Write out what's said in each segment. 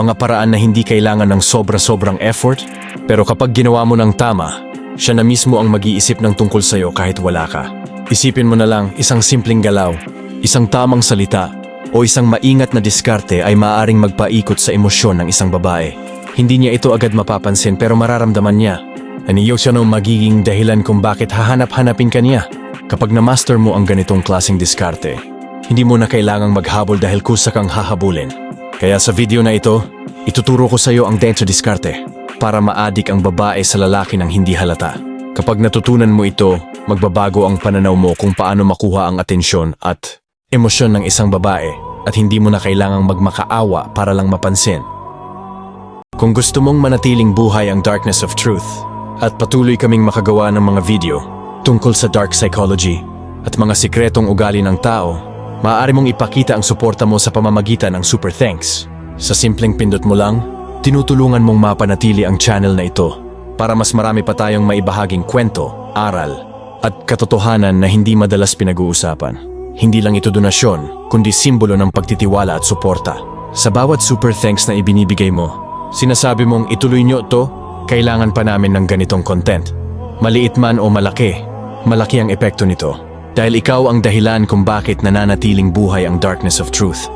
Mga paraan na hindi kailangan ng sobra-sobrang effort, pero kapag ginawa mo ng tama, siya na mismo ang mag-iisip ng tungkol sa'yo kahit wala ka. Isipin mo na lang isang simpleng galaw, isang tamang salita, o isang maingat na diskarte ay maaaring magpaikot sa emosyon ng isang babae. Hindi niya ito agad mapapansin pero mararamdaman niya. Aniyo siya ng magiging dahilan kung bakit hahanap-hanapin ka niya. Kapag na-master mo ang ganitong klaseng diskarte, hindi mo na kailangang maghabol dahil kusa kang hahabulin. Kaya sa video na ito, ituturo ko sa iyo ang dentro diskarte para maadik ang babae sa lalaki ng hindi halata. Kapag natutunan mo ito, magbabago ang pananaw mo kung paano makuha ang atensyon at emosyon ng isang babae at hindi mo na kailangang magmakaawa para lang mapansin. Kung gusto mong manatiling buhay ang darkness of truth at patuloy kaming makagawa ng mga video tungkol sa dark psychology at mga sikretong ugali ng tao, maaari mong ipakita ang suporta mo sa pamamagitan ng super thanks. Sa simpleng pindot mo lang, tinutulungan mong mapanatili ang channel na ito para mas marami pa tayong maibahaging kwento, aral, at katotohanan na hindi madalas pinag-uusapan. Hindi lang ito donasyon, kundi simbolo ng pagtitiwala at suporta. Sa bawat super thanks na ibinibigay mo, sinasabi mong ituloy nyo to, kailangan pa namin ng ganitong content. Maliit man o malaki, malaki ang epekto nito. Dahil ikaw ang dahilan kung bakit nananatiling buhay ang darkness of truth.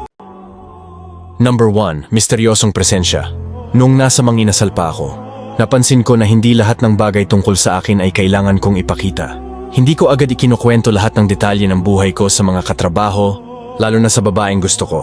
Number 1, misteryosong presensya. Nung nasa manginasal pa ako, napansin ko na hindi lahat ng bagay tungkol sa akin ay kailangan kong ipakita. Hindi ko agad ikinukwento lahat ng detalye ng buhay ko sa mga katrabaho, lalo na sa babaeng gusto ko.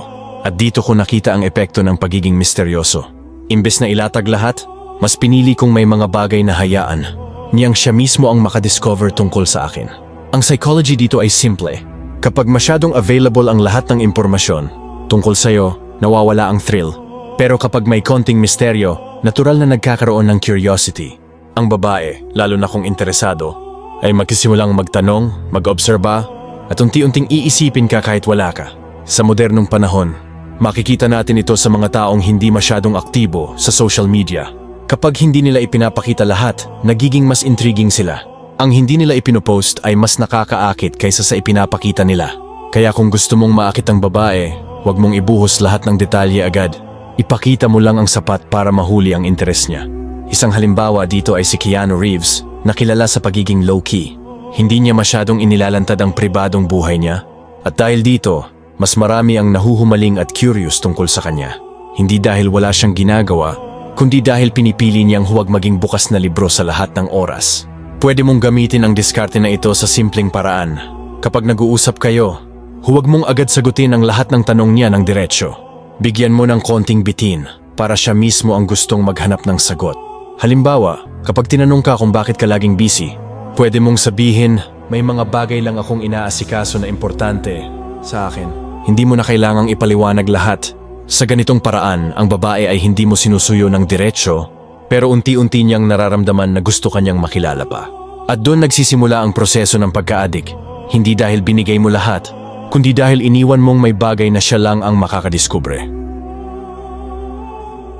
At dito ko nakita ang epekto ng pagiging misteryoso. Imbes na ilatag lahat, mas pinili kong may mga bagay na hayaan. Niyang siya mismo ang makadiscover tungkol sa akin. Ang psychology dito ay simple. Kapag masyadong available ang lahat ng impormasyon tungkol sa'yo, nawawala ang thrill. Pero kapag may konting misteryo, natural na nagkakaroon ng curiosity. Ang babae, lalo na kung interesado, ay magkisimulang magtanong, mag-obserba, at unti-unting iisipin ka kahit wala ka. Sa modernong panahon, makikita natin ito sa mga taong hindi masyadong aktibo sa social media. Kapag hindi nila ipinapakita lahat, nagiging mas intriguing sila. Ang hindi nila ipinopost ay mas nakakaakit kaysa sa ipinapakita nila. Kaya kung gusto mong maakit ang babae, huwag mong ibuhos lahat ng detalye agad. Ipakita mo lang ang sapat para mahuli ang interes niya. Isang halimbawa dito ay si Keanu Reeves na kilala sa pagiging low-key. Hindi niya masyadong inilalantad ang pribadong buhay niya. At dahil dito, mas marami ang nahuhumaling at curious tungkol sa kanya. Hindi dahil wala siyang ginagawa, kundi dahil pinipili niyang huwag maging bukas na libro sa lahat ng oras. Pwede mong gamitin ang diskarte na ito sa simpleng paraan. Kapag nag-uusap kayo, huwag mong agad sagutin ang lahat ng tanong niya ng diretsyo. Bigyan mo ng konting bitin para siya mismo ang gustong maghanap ng sagot. Halimbawa, kapag tinanong ka kung bakit ka laging busy, pwede mong sabihin, may mga bagay lang akong inaasikaso na importante sa akin. Hindi mo na kailangang ipaliwanag lahat. Sa ganitong paraan, ang babae ay hindi mo sinusuyo ng diretsyo, pero unti-unti niyang nararamdaman na gusto kanyang makilala pa. At doon nagsisimula ang proseso ng pagkaadik. Hindi dahil binigay mo lahat, kundi dahil iniwan mong may bagay na siya lang ang makakadiskubre.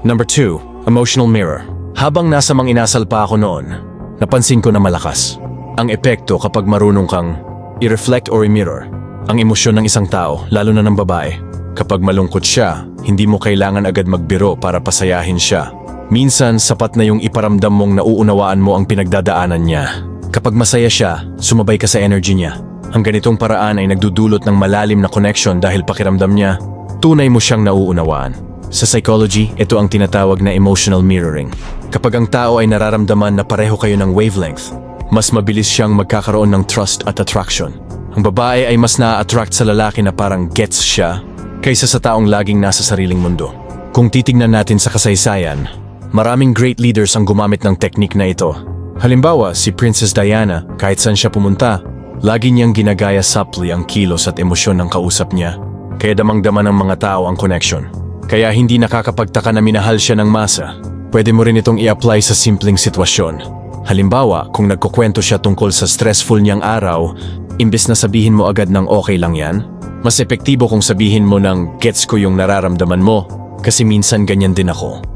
Number 2, emotional mirror. Habang nasa mang inasal pa ako noon, napansin ko na malakas. Ang epekto kapag marunong kang i-reflect or i-mirror ang emosyon ng isang tao, lalo na ng babae. Kapag malungkot siya, hindi mo kailangan agad magbiro para pasayahin siya. Minsan, sapat na yung iparamdam mong nauunawaan mo ang pinagdadaanan niya. Kapag masaya siya, sumabay ka sa energy niya. Ang ganitong paraan ay nagdudulot ng malalim na connection dahil pakiramdam niya, tunay mo siyang nauunawaan. Sa psychology, ito ang tinatawag na emotional mirroring. Kapag ang tao ay nararamdaman na pareho kayo ng wavelength, mas mabilis siyang magkakaroon ng trust at attraction. Ang babae ay mas na-attract sa lalaki na parang gets siya kaysa sa taong laging nasa sariling mundo. Kung titignan natin sa kasaysayan, maraming great leaders ang gumamit ng teknik na ito. Halimbawa, si Princess Diana, kahit saan siya pumunta, lagi niyang ginagaya subtly ang kilos at emosyon ng kausap niya, kaya damang-dama ng mga tao ang connection. Kaya hindi nakakapagtaka na minahal siya ng masa. Pwede mo rin itong i-apply sa simpleng sitwasyon. Halimbawa, kung nagkukwento siya tungkol sa stressful niyang araw, imbes na sabihin mo agad ng okay lang yan, mas epektibo kung sabihin mo ng gets ko yung nararamdaman mo kasi minsan ganyan din ako.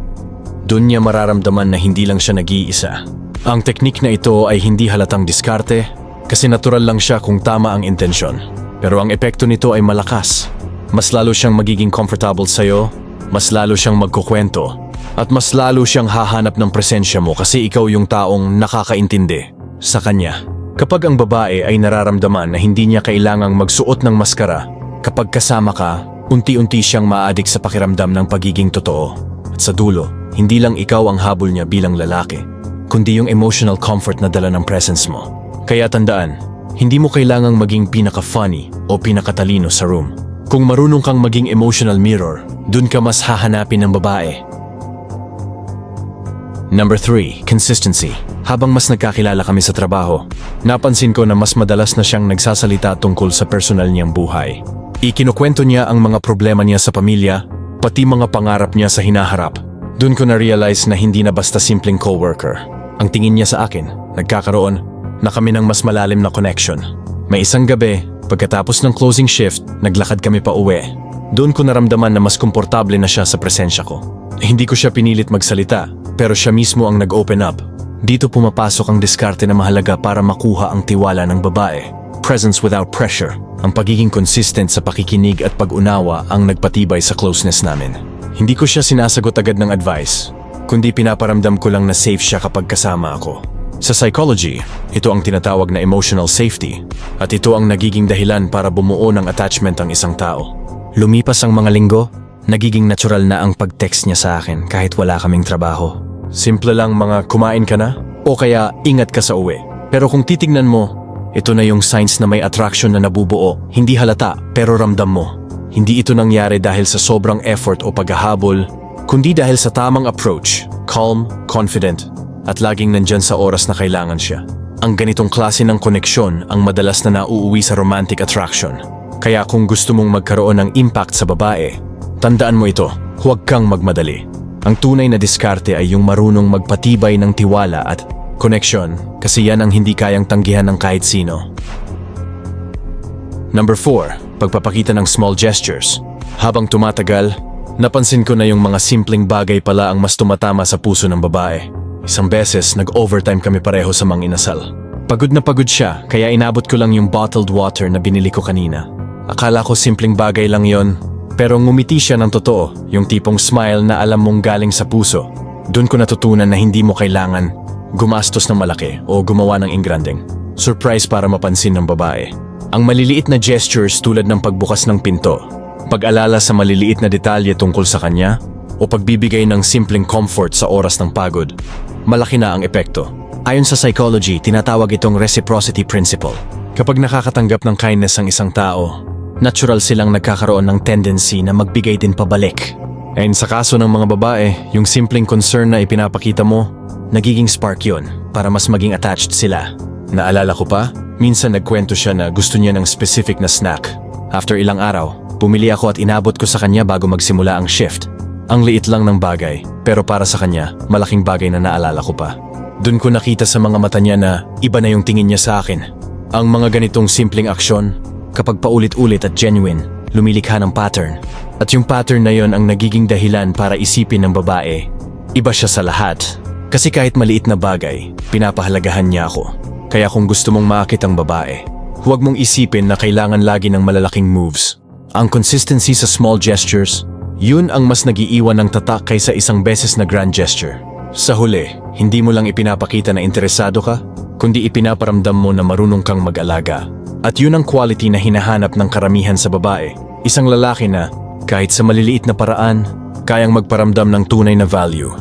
Doon niya mararamdaman na hindi lang siya nag-iisa. Ang teknik na ito ay hindi halatang diskarte kasi natural lang siya kung tama ang intensyon. Pero ang epekto nito ay malakas. Mas lalo siyang magiging comfortable sa'yo mas lalo siyang magkukwento at mas lalo siyang hahanap ng presensya mo kasi ikaw yung taong nakakaintindi sa kanya. Kapag ang babae ay nararamdaman na hindi niya kailangang magsuot ng maskara, kapag kasama ka, unti-unti siyang maadik sa pakiramdam ng pagiging totoo. At sa dulo, hindi lang ikaw ang habol niya bilang lalaki, kundi yung emotional comfort na dala ng presence mo. Kaya tandaan, hindi mo kailangang maging pinaka-funny o pinakatalino sa room. Kung marunong kang maging emotional mirror, dun ka mas hahanapin ng babae. Number 3, consistency. Habang mas nagkakilala kami sa trabaho, napansin ko na mas madalas na siyang nagsasalita tungkol sa personal niyang buhay. Ikinukwento niya ang mga problema niya sa pamilya, pati mga pangarap niya sa hinaharap. Doon ko na-realize na hindi na basta simpleng coworker. Ang tingin niya sa akin, nagkakaroon na kami ng mas malalim na connection. May isang gabi, pagkatapos ng closing shift, naglakad kami pa uwi. Doon ko naramdaman na mas komportable na siya sa presensya ko. Hindi ko siya pinilit magsalita, pero siya mismo ang nag-open up. Dito pumapasok ang diskarte na mahalaga para makuha ang tiwala ng babae. Presence without pressure. Ang pagiging consistent sa pakikinig at pag-unawa ang nagpatibay sa closeness namin. Hindi ko siya sinasagot agad ng advice, kundi pinaparamdam ko lang na safe siya kapag kasama ako. Sa psychology, ito ang tinatawag na emotional safety at ito ang nagiging dahilan para bumuo ng attachment ang isang tao. Lumipas ang mga linggo, nagiging natural na ang pag-text niya sa akin kahit wala kaming trabaho. Simple lang mga kumain ka na o kaya ingat ka sa uwi. Pero kung titignan mo, ito na yung signs na may attraction na nabubuo, hindi halata pero ramdam mo. Hindi ito nangyari dahil sa sobrang effort o paghahabol, kundi dahil sa tamang approach, calm, confident, at laging nandyan sa oras na kailangan siya. Ang ganitong klase ng koneksyon ang madalas na nauuwi sa romantic attraction. Kaya kung gusto mong magkaroon ng impact sa babae, tandaan mo ito, huwag kang magmadali. Ang tunay na diskarte ay yung marunong magpatibay ng tiwala at connection kasi yan ang hindi kayang tanggihan ng kahit sino. Number 4, pagpapakita ng small gestures. Habang tumatagal, napansin ko na yung mga simpleng bagay pala ang mas tumatama sa puso ng babae. Isang beses, nag-overtime kami pareho sa mga inasal. Pagod na pagod siya, kaya inabot ko lang yung bottled water na binili ko kanina. Akala ko simpleng bagay lang yon, pero ngumiti siya ng totoo, yung tipong smile na alam mong galing sa puso. Doon ko natutunan na hindi mo kailangan gumastos ng malaki o gumawa ng ingranding. Surprise para mapansin ng babae. Ang maliliit na gestures tulad ng pagbukas ng pinto, pag-alala sa maliliit na detalye tungkol sa kanya, o pagbibigay ng simpleng comfort sa oras ng pagod, malaki na ang epekto. Ayon sa psychology, tinatawag itong reciprocity principle. Kapag nakakatanggap ng kindness ang isang tao, natural silang nagkakaroon ng tendency na magbigay din pabalik. And sa kaso ng mga babae, yung simpleng concern na ipinapakita mo, nagiging spark yun para mas maging attached sila. Naalala ko pa, minsan nagkwento siya na gusto niya ng specific na snack. After ilang araw, bumili ako at inabot ko sa kanya bago magsimula ang shift. Ang liit lang ng bagay, pero para sa kanya, malaking bagay na naalala ko pa. Doon ko nakita sa mga mata niya na iba na yung tingin niya sa akin. Ang mga ganitong simpleng aksyon, kapag paulit-ulit at genuine, lumilikha ng pattern. At yung pattern na yon ang nagiging dahilan para isipin ng babae. Iba siya sa lahat. Kasi kahit maliit na bagay, pinapahalagahan niya ako. Kaya kung gusto mong maakit ang babae, huwag mong isipin na kailangan lagi ng malalaking moves. Ang consistency sa small gestures, yun ang mas nagiiwan ng tatak kaysa isang beses na grand gesture. Sa huli, hindi mo lang ipinapakita na interesado ka, kundi ipinaparamdam mo na marunong kang mag-alaga. At yun ang quality na hinahanap ng karamihan sa babae. Isang lalaki na, kahit sa maliliit na paraan, kayang magparamdam ng tunay na value.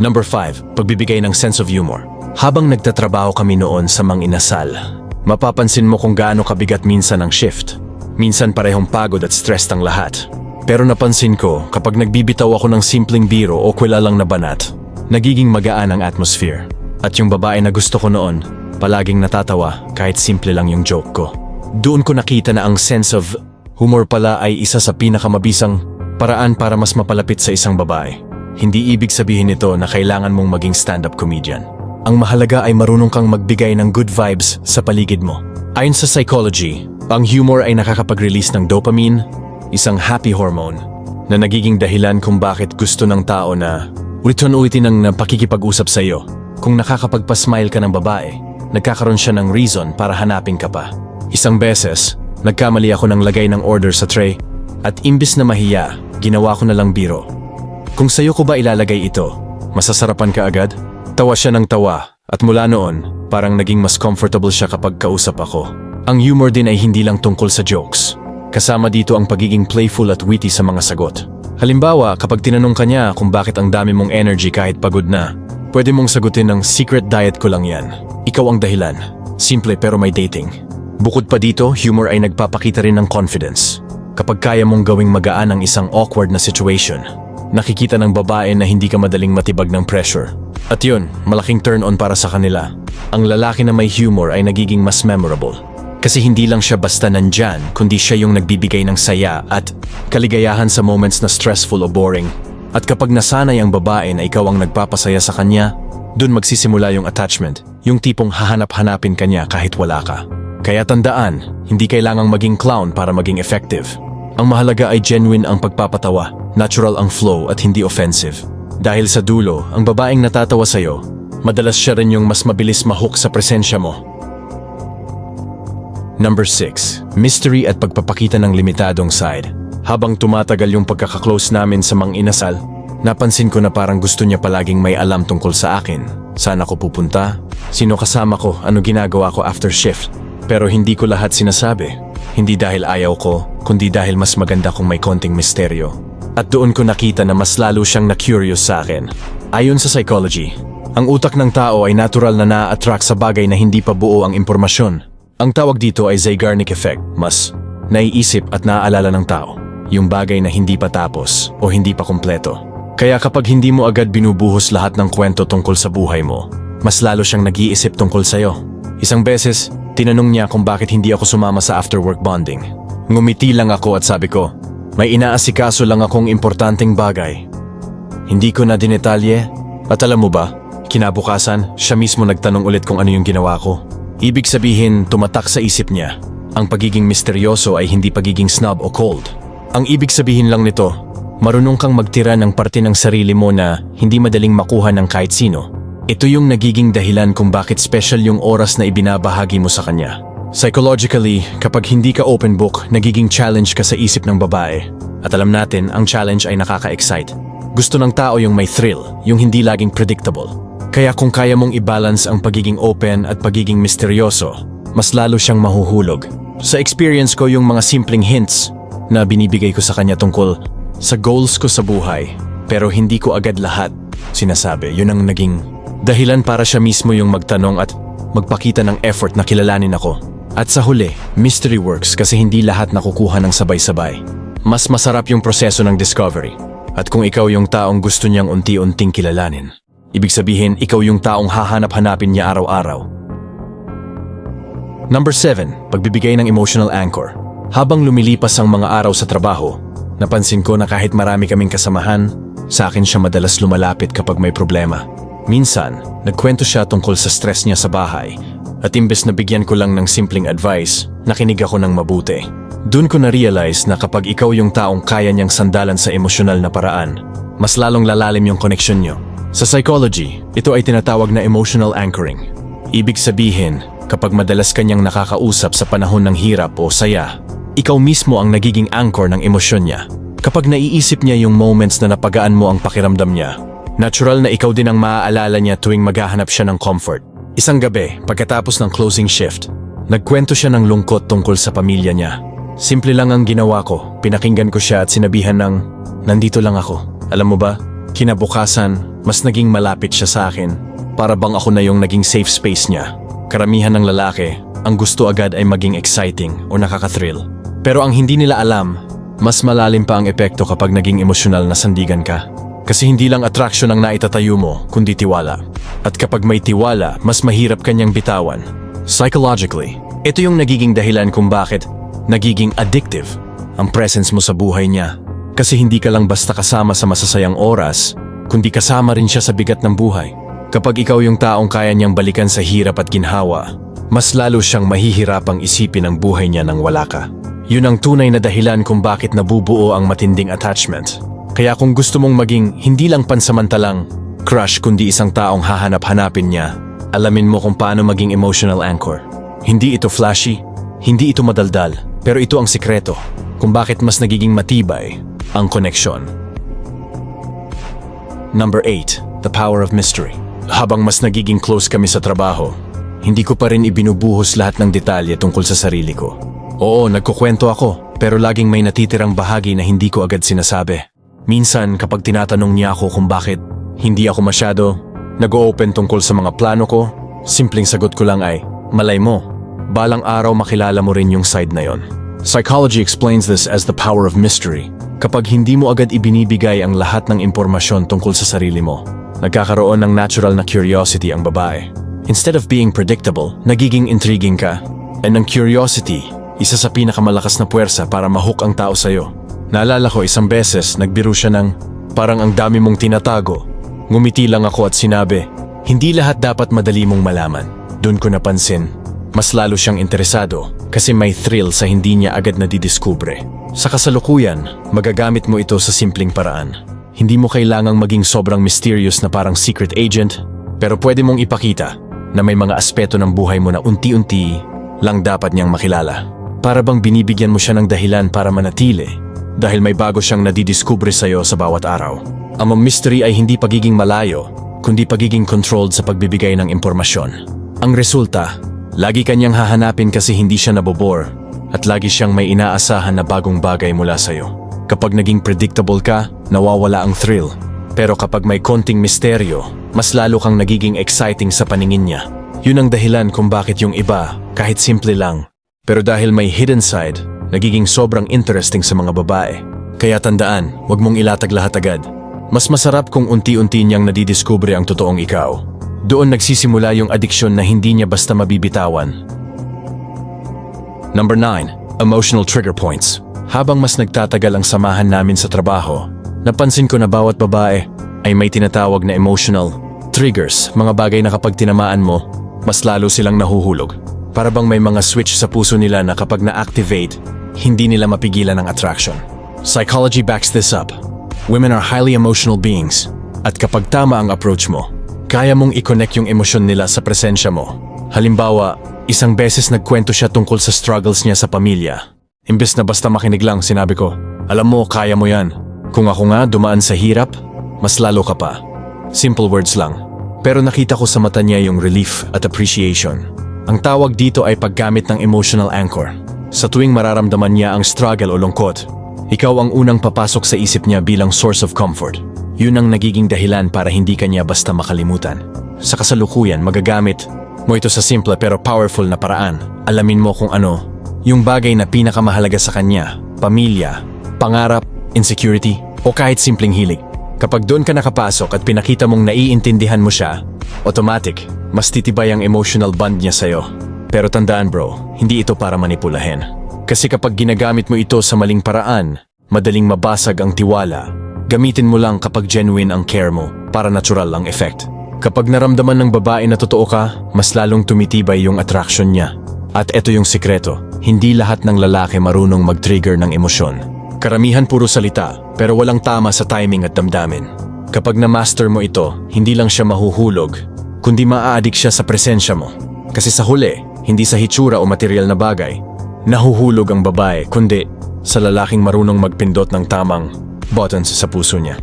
Number 5, pagbibigay ng sense of humor. Habang nagtatrabaho kami noon sa Mang Inasal, mapapansin mo kung gaano kabigat minsan ang shift. Minsan parehong pagod at stressed ang lahat. Pero napansin ko kapag nagbibitaw ako ng simpleng biro o kwelalang na banat, nagiging magaan ang atmosphere. At yung babae na gusto ko noon, palaging natatawa kahit simple lang yung joke ko. Doon ko nakita na ang sense of humor pala ay isa sa pinakamabisang paraan para mas mapalapit sa isang babae. Hindi ibig sabihin nito na kailangan mong maging stand-up comedian. Ang mahalaga ay marunong kang magbigay ng good vibes sa paligid mo. Ayon sa psychology, ang humor ay nakakapag-release ng dopamine, isang happy hormone, na nagiging dahilan kung bakit gusto ng tao na ulitin-ulitin ang pakikipag-usap sa iyo. Kung nakakapagpa-smile ka ng babae, nagkakaroon siya ng reason para hanapin ka pa. Isang beses, nagkamali ako ng lagay ng order sa tray. At imbis na mahiya, ginawa ko na lang biro. Kung sa'yo ko ba ilalagay ito, masasarapan ka agad? Tawa siya ng tawa at mula noon, parang naging mas comfortable siya kapag kausap ako. Ang humor din ay hindi lang tungkol sa jokes. Kasama dito ang pagiging playful at witty sa mga sagot. Halimbawa, kapag tinanong ka niya kung bakit ang dami mong energy kahit pagod na, pwede mong sagutin ng secret diet ko lang yan. Ikaw ang dahilan. Simple pero may dating. Bukod pa dito, humor ay nagpapakita rin ng confidence. Kapag kaya mong gawing magaan ang isang awkward na situation, nakikita ng babae na hindi ka madaling matibag ng pressure. At yun, malaking turn on para sa kanila. Ang lalaki na may humor ay nagiging mas memorable. Kasi hindi lang siya basta nandyan, kundi siya yung nagbibigay ng saya at kaligayahan sa moments na stressful o boring. At kapag nasanay ang babae na ikaw ang nagpapasaya sa kanya, dun magsisimula yung attachment, yung tipong hahanap-hanapin kanya kahit wala ka. Kaya tandaan, hindi kailangang maging clown para maging effective. Ang mahalaga ay genuine ang pagpapatawa, natural ang flow at hindi offensive. Dahil sa dulo, ang babaeng natatawa sa'yo, madalas siya rin yung mas mabilis mahook sa presensya mo. Number 6. Mystery at pagpapakita ng limitadong side. Habang tumatagal yung pagkakaklose namin sa mga inasal, napansin ko na parang gusto niya palaging may alam tungkol sa akin. Saan ako pupunta? Sino kasama ko? Ano ginagawa ko after shift? Pero hindi ko lahat sinasabi. Hindi dahil ayaw ko, kundi dahil mas maganda kung may konting misteryo. At doon ko nakita na mas lalo siyang na-curious sa akin. Ayon sa psychology, ang utak ng tao ay natural na na-attract sa bagay na hindi pa buo ang impormasyon. Ang tawag dito ay Zeigarnik effect, mas naiisip at naaalala ng tao, yung bagay na hindi pa tapos o hindi pa kumpleto. Kaya kapag hindi mo agad binubuhos lahat ng kwento tungkol sa buhay mo, mas lalo siyang nag-iisip tungkol sa'yo. Isang beses, tinanong niya kung bakit hindi ako sumama sa after-work bonding. Ngumiti lang ako at sabi ko, may inaasikaso lang akong importanteng bagay. Hindi ko na dinetalye at alam mo ba, kinabukasan, siya mismo nagtanong ulit kung ano yung ginawa ko. Ibig sabihin, tumatak sa isip niya. Ang pagiging misteryoso ay hindi pagiging snob o cold. Ang ibig sabihin lang nito, marunong kang magtira ng parte ng sarili mo na hindi madaling makuha ng kahit sino. Ito yung nagiging dahilan kung bakit special yung oras na ibinabahagi mo sa kanya. Psychologically, kapag hindi ka open book, nagiging challenge ka sa isip ng babae. At alam natin, ang challenge ay nakaka-excite. Gusto ng tao yung may thrill, yung hindi laging predictable. Kaya kung kaya mong i-balance ang pagiging open at pagiging misteryoso, mas lalo siyang mahuhulog. Sa experience ko yung mga simpleng hints na binibigay ko sa kanya tungkol sa goals ko sa buhay, pero hindi ko agad lahat sinasabi. Yun ang naging dahilan para siya mismo yung magtanong at magpakita ng effort na kilalanin ako. At sa huli, mystery works kasi hindi lahat nakukuha ng sabay-sabay. Mas masarap yung proseso ng discovery. At kung ikaw yung taong gusto niyang unti-unting kilalanin, ibig sabihin ikaw yung taong hahanap-hanapin niya araw-araw. Number 7. Pagbibigay ng emotional anchor. Habang lumilipas ang mga araw sa trabaho, napansin ko na kahit marami kaming kasamahan, sa akin siya madalas lumalapit kapag may problema. Minsan, nagkwento siya tungkol sa stress niya sa bahay at imbes na bigyan ko lang ng simpleng advice, nakinig ako ng mabuti. Doon ko na-realize na kapag ikaw yung taong kaya niyang sandalan sa emosyonal na paraan, mas lalong lalalim yung connection niyo. Sa psychology, ito ay tinatawag na emotional anchoring. Ibig sabihin, kapag madalas kanyang nakakausap sa panahon ng hirap o saya, ikaw mismo ang nagiging anchor ng emosyon niya. Kapag naiisip niya yung moments na napagaan mo ang pakiramdam niya, natural na ikaw din ang maaalala niya tuwing maghahanap siya ng comfort. Isang gabi, pagkatapos ng closing shift, nagkwento siya ng lungkot tungkol sa pamilya niya. Simple lang ang ginawa ko, pinakinggan ko siya at sinabihan ng, nandito lang ako. Alam mo ba, kinabukasan, mas naging malapit siya sa akin. Para bang ako na yung naging safe space niya. Karamihan ng lalaki, ang gusto agad ay maging exciting o nakaka-thrill. Pero ang hindi nila alam, mas malalim pa ang epekto kapag naging emosyonal na sandigan ka. Kasi hindi lang attraction ang naitatayo mo, kundi tiwala. At kapag may tiwala, mas mahirap kanyang bitawan. Psychologically, ito yung nagiging dahilan kung bakit nagiging addictive ang presence mo sa buhay niya. Kasi hindi ka lang basta kasama sa masasayang oras, kundi kasama rin siya sa bigat ng buhay. Kapag ikaw yung taong kaya niyang balikan sa hirap at ginhawa, mas lalo siyang mahihirapang isipin ang buhay niya nang wala ka. Yun ang tunay na dahilan kung bakit nabubuo ang matinding attachment. Kaya kung gusto mong maging hindi lang pansamantalang crush kundi isang taong hahanap-hanapin niya, alamin mo kung paano maging emotional anchor. Hindi ito flashy, hindi ito madaldal, pero ito ang sikreto. kung bakit mas nagiging matibay ang koneksyon. Number 8. The Power of Mystery. Habang mas nagiging close kami sa trabaho, hindi ko pa rin ibinubuhos lahat ng detalye tungkol sa sarili ko. Oo, nagkukwento ako, pero laging may natitirang bahagi na hindi ko agad sinasabi. Minsan kapag tinatanong niya ako kung bakit hindi ako masyado nag-open tungkol sa mga plano ko, simpleng sagot ko lang ay, malay mo, balang araw makilala mo rin yung side na yon. Psychology explains this as the power of mystery. Kapag hindi mo agad ibinibigay ang lahat ng impormasyon tungkol sa sarili mo, nagkakaroon ng natural na curiosity ang babae. Instead of being predictable, nagiging intriguing ka. And ang curiosity, isa sa pinakamalakas na puwersa para mahook ang tao sa'yo. Naalala ko isang beses, nagbiro siya ng parang ang dami mong tinatago. Ngumiti lang ako at sinabi, hindi lahat dapat madali mong malaman. Doon ko napansin, mas lalo siyang interesado kasi may thrill sa hindi niya agad na didiskubre. Sa kasalukuyan, magagamit mo ito sa simpleng paraan. Hindi mo kailangang maging sobrang mysterious na parang secret agent, pero pwede mong ipakita na may mga aspeto ng buhay mo na unti-unti lang dapat niyang makilala. Para bang binibigyan mo siya ng dahilan para manatili dahil may bago siyang nadidiskubre sa'yo sa bawat araw. Ang mystery ay hindi pagiging malayo, kundi pagiging controlled sa pagbibigay ng impormasyon. Ang resulta, lagi kanyang hahanapin kasi hindi siya nabobore at lagi siyang may inaasahan na bagong bagay mula sa'yo. Kapag naging predictable ka, nawawala ang thrill. Pero kapag may konting misteryo, mas lalo kang nagiging exciting sa paningin niya. Yun ang dahilan kung bakit yung iba, kahit simple lang. Pero dahil may hidden side, nagiging sobrang interesting sa mga babae. Kaya tandaan, wag mong ilatag lahat agad. Mas masarap kung unti-unti niyang nadidiskubre ang totoong ikaw. Doon nagsisimula yung adiksyon na hindi niya basta mabibitawan. Number 9. Emotional trigger points. Habang mas nagtatagal ang samahan namin sa trabaho, napansin ko na bawat babae ay may tinatawag na emotional triggers, mga bagay na kapag tinamaan mo, mas lalo silang nahuhulog. Para bang may mga switch sa puso nila na kapag na-activate, hindi nila mapigilan ang attraction. Psychology backs this up. Women are highly emotional beings. At kapag tama ang approach mo, kaya mong i-connect yung emosyon nila sa presensya mo. Halimbawa, isang beses nagkwento siya tungkol sa struggles niya sa pamilya. Imbes na basta makinig lang, sinabi ko, alam mo, kaya mo yan. Kung ako nga dumaan sa hirap, mas lalo ka pa. Simple words lang. Pero nakita ko sa mata niya yung relief at appreciation. Ang tawag dito ay paggamit ng emotional anchor. Sa tuwing mararamdaman niya ang struggle o lungkot, ikaw ang unang papasok sa isip niya bilang source of comfort. Yun ang nagiging dahilan para hindi kanya basta makalimutan. Sa kasalukuyan, magagamit mo ito sa simple pero powerful na paraan. Alamin mo kung ano, yung bagay na pinakamahalaga sa kanya, pamilya, pangarap, insecurity, o kahit simpleng hilig. Kapag doon ka nakapasok at pinakita mong naiintindihan mo siya, automatic, mas titibay ang emotional bond niya sa'yo. Pero tandaan bro, hindi ito para manipulahin. Kasi kapag ginagamit mo ito sa maling paraan, madaling mabasag ang tiwala. Gamitin mo lang kapag genuine ang care mo para natural ang effect. Kapag naramdaman ng babae na totoo ka, mas lalong tumitibay yung attraction niya. At eto yung sikreto, hindi lahat ng lalaki marunong mag-trigger ng emosyon. Karamihan puro salita, pero walang tama sa timing at damdamin. Kapag na-master mo ito, hindi lang siya mahuhulog, kundi maa-addict siya sa presensya mo. Kasi sa huli, hindi sa hitsura o material na bagay, nahuhulog ang babae, kundi sa lalaking marunong magpindot ng tamang buttons sa puso niya.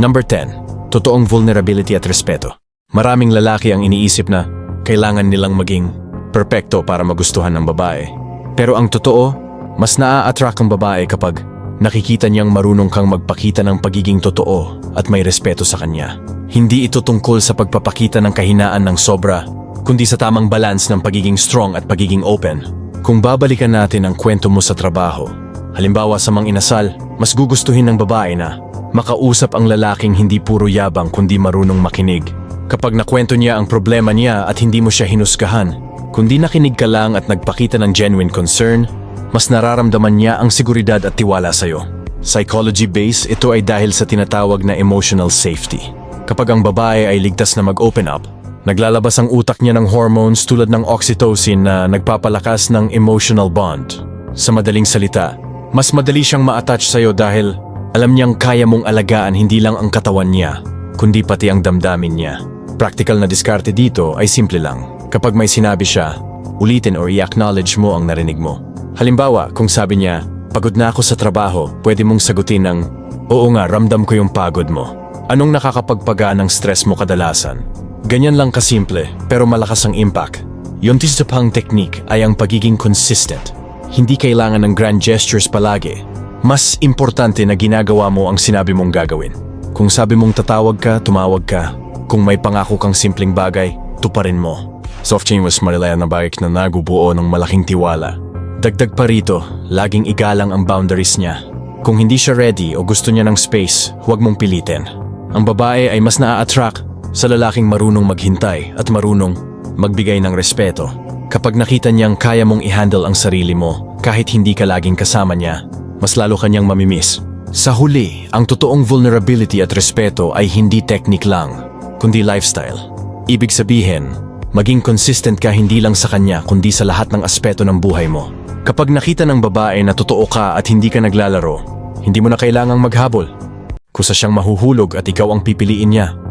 Number 10. Totoong vulnerability at respeto. Maraming lalaki ang iniisip na kailangan nilang maging perpekto para magustuhan ng babae. Pero ang totoo, mas naa-attract ang babae kapag nakikita niyang marunong kang magpakita ng pagiging totoo at may respeto sa kanya. Hindi ito tungkol sa pagpapakita ng kahinaan ng sobra, kundi sa tamang balance ng pagiging strong at pagiging open. Kung babalikan natin ang kwento mo sa trabaho, halimbawa sa mga inasal, mas gugustuhin ng babae na makausap ang lalaking hindi puro yabang kundi marunong makinig. Kapag nakwento niya ang problema niya at hindi mo siya hinusgahan, kundi nakinig ka lang at nagpakita ng genuine concern, mas nararamdaman niya ang seguridad at tiwala sa'yo. Psychology base, ito ay dahil sa tinatawag na emotional safety. Kapag ang babae ay ligtas na mag-open up, naglalabas ang utak niya ng hormones tulad ng oxytocin na nagpapalakas ng emotional bond. Sa madaling salita, mas madali siyang ma-attach sa'yo dahil alam niyang kaya mong alagaan hindi lang ang katawan niya, kundi pati ang damdamin niya. Practical na diskarte dito ay simple lang. Kapag may sinabi siya, ulitin or i-acknowledge mo ang narinig mo. Halimbawa, kung sabi niya, pagod na ako sa trabaho, pwede mong sagutin ng, Oo nga, ramdam ko yung pagod mo. Anong nakakapagpagaan ng stress mo kadalasan? Ganyan lang kasimple, pero malakas ang impact. Yung isa technique ay ang pagiging consistent. Hindi kailangan ng grand gestures palagi. Mas importante na ginagawa mo ang sinabi mong gagawin. Kung sabi mong tatawag ka, tumawag ka. Kung may pangako kang simpleng bagay, tuparin mo. Softchain was Marilaya na bike na nagubuo ng malaking tiwala. Dagdag pa rito, laging igalang ang boundaries niya. Kung hindi siya ready o gusto niya ng space, huwag mong pilitin. Ang babae ay mas naa-attract sa lalaking marunong maghintay at marunong magbigay ng respeto. Kapag nakita niyang kaya mong i-handle ang sarili mo kahit hindi ka laging kasama niya, mas lalo kanyang mamimiss. Sa huli, ang totoong vulnerability at respeto ay hindi technique lang, kundi lifestyle. Ibig sabihin, maging consistent ka hindi lang sa kanya kundi sa lahat ng aspeto ng buhay mo. Kapag nakita ng babae na totoo ka at hindi ka naglalaro, hindi mo na kailangang maghabol. Kusa siyang mahuhulog at ikaw ang pipiliin niya.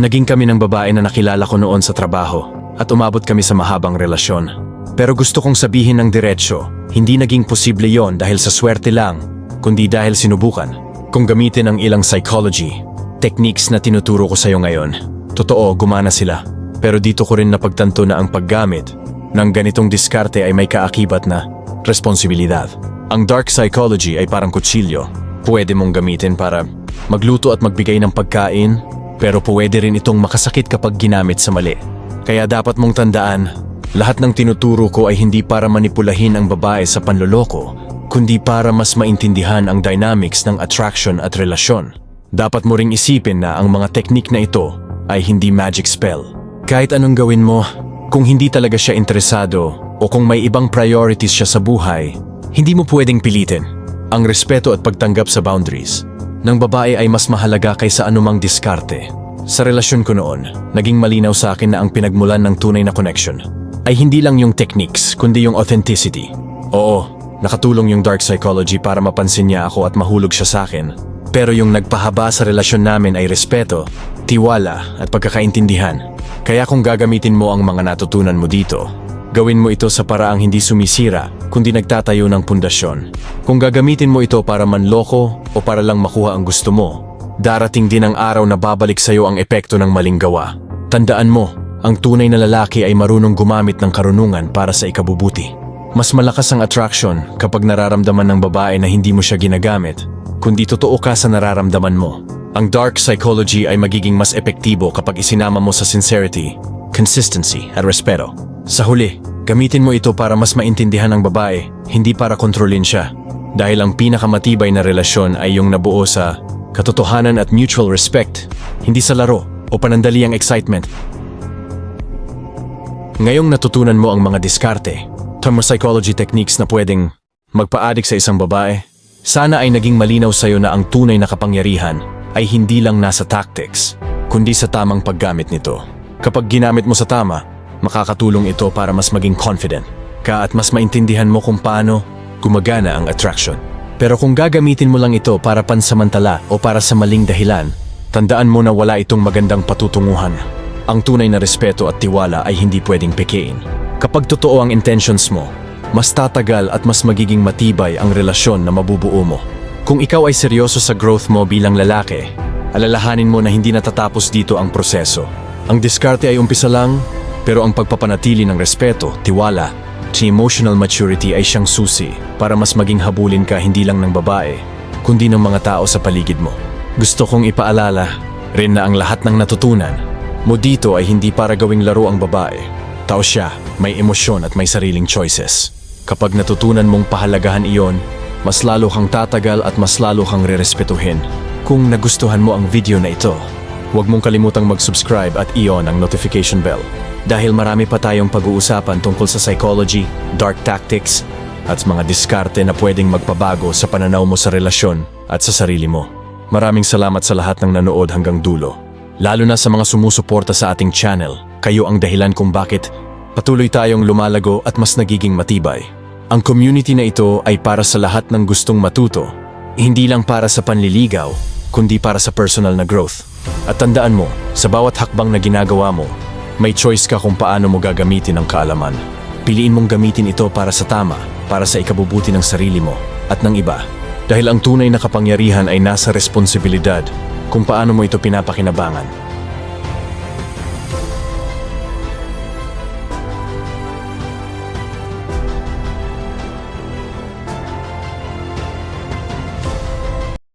Naging kami ng babae na nakilala ko noon sa trabaho at umabot kami sa mahabang relasyon. Pero gusto kong sabihin ng diretsyo, hindi naging posible yon dahil sa swerte lang, kundi dahil sinubukan. Kung gamitin ang ilang psychology, techniques na tinuturo ko sa'yo ngayon, totoo gumana sila. Pero dito ko rin napagtanto na ang paggamit ng ganitong diskarte ay may kaakibat na responsibilidad. Ang dark psychology ay parang kutsilyo. Pwede mong gamitin para magluto at magbigay ng pagkain, pero pwede rin itong makasakit kapag ginamit sa mali. Kaya dapat mong tandaan, lahat ng tinuturo ko ay hindi para manipulahin ang babae sa panloloko, kundi para mas maintindihan ang dynamics ng attraction at relasyon. Dapat mo ring isipin na ang mga teknik na ito ay hindi magic spell. Kahit anong gawin mo, kung hindi talaga siya interesado o kung may ibang priorities siya sa buhay, hindi mo pwedeng pilitin. Ang respeto at pagtanggap sa boundaries ng babae ay mas mahalaga kaysa anumang diskarte. Sa relasyon ko noon, naging malinaw sa akin na ang pinagmulan ng tunay na connection ay hindi lang yung techniques, kundi yung authenticity. Oo, nakatulong yung dark psychology para mapansin niya ako at mahulog siya sa akin. Pero yung nagpahaba sa relasyon namin ay respeto, tiwala at pagkakaintindihan. Kaya kung gagamitin mo ang mga natutunan mo dito, gawin mo ito sa paraang hindi sumisira, kundi nagtatayo ng pundasyon. Kung gagamitin mo ito para manloko o para lang makuha ang gusto mo, darating din ang araw na babalik sa'yo ang epekto ng maling gawa. Tandaan mo, ang tunay na lalaki ay marunong gumamit ng karunungan para sa ikabubuti. Mas malakas ang attraction kapag nararamdaman ng babae na hindi mo siya ginagamit, kundi totoo ka sa nararamdaman mo. Ang dark psychology ay magiging mas epektibo kapag isinama mo sa sincerity, consistency at respeto. Sa huli, gamitin mo ito para mas maintindihan ng babae, hindi para kontrolin siya. Dahil ang pinakamatibay na relasyon ay yung nabuo sa katotohanan at mutual respect, hindi sa laro o panandaliang excitement. Ngayong natutunan mo ang mga diskarte, thermopsychology techniques na pwedeng magpaadik sa isang babae, sana ay naging malinaw sa'yo na ang tunay na kapangyarihan ay hindi lang nasa tactics, kundi sa tamang paggamit nito. Kapag ginamit mo sa tama, makakatulong ito para mas maging confident ka at mas maintindihan mo kung paano gumagana ang attraction. Pero kung gagamitin mo lang ito para pansamantala o para sa maling dahilan, tandaan mo na wala itong magandang patutunguhan. Ang tunay na respeto at tiwala ay hindi pwedeng pekein. Kapag totoo ang intentions mo, mas tatagal at mas magiging matibay ang relasyon na mabubuo mo. Kung ikaw ay seryoso sa growth mo bilang lalaki, alalahanin mo na hindi natatapos dito ang proseso. Ang diskarte ay umpisa lang, pero ang pagpapanatili ng respeto, tiwala, at emotional maturity ay siyang susi para mas maging habulin ka hindi lang ng babae, kundi ng mga tao sa paligid mo. Gusto kong ipaalala rin na ang lahat ng natutunan mo dito ay hindi para gawing laro ang babae. Tao siya, may emosyon at may sariling choices. Kapag natutunan mong pahalagahan iyon, mas lalo kang tatagal at mas lalo kang rerespetuhin. Kung nagustuhan mo ang video na ito, huwag mong kalimutang mag-subscribe at i-on ang notification bell. Dahil marami pa tayong pag-uusapan tungkol sa psychology, dark tactics, at mga diskarte na pwedeng magpabago sa pananaw mo sa relasyon at sa sarili mo. Maraming salamat sa lahat ng nanood hanggang dulo. Lalo na sa mga sumusuporta sa ating channel, kayo ang dahilan kung bakit patuloy tayong lumalago at mas nagiging matibay. Ang community na ito ay para sa lahat ng gustong matuto, hindi lang para sa panliligaw, kundi para sa personal na growth. At tandaan mo, sa bawat hakbang na ginagawa mo, may choice ka kung paano mo gagamitin ang kaalaman. Piliin mong gamitin ito para sa tama, para sa ikabubuti ng sarili mo at ng iba. Dahil ang tunay na kapangyarihan ay nasa responsibilidad kung paano mo ito pinapakinabangan.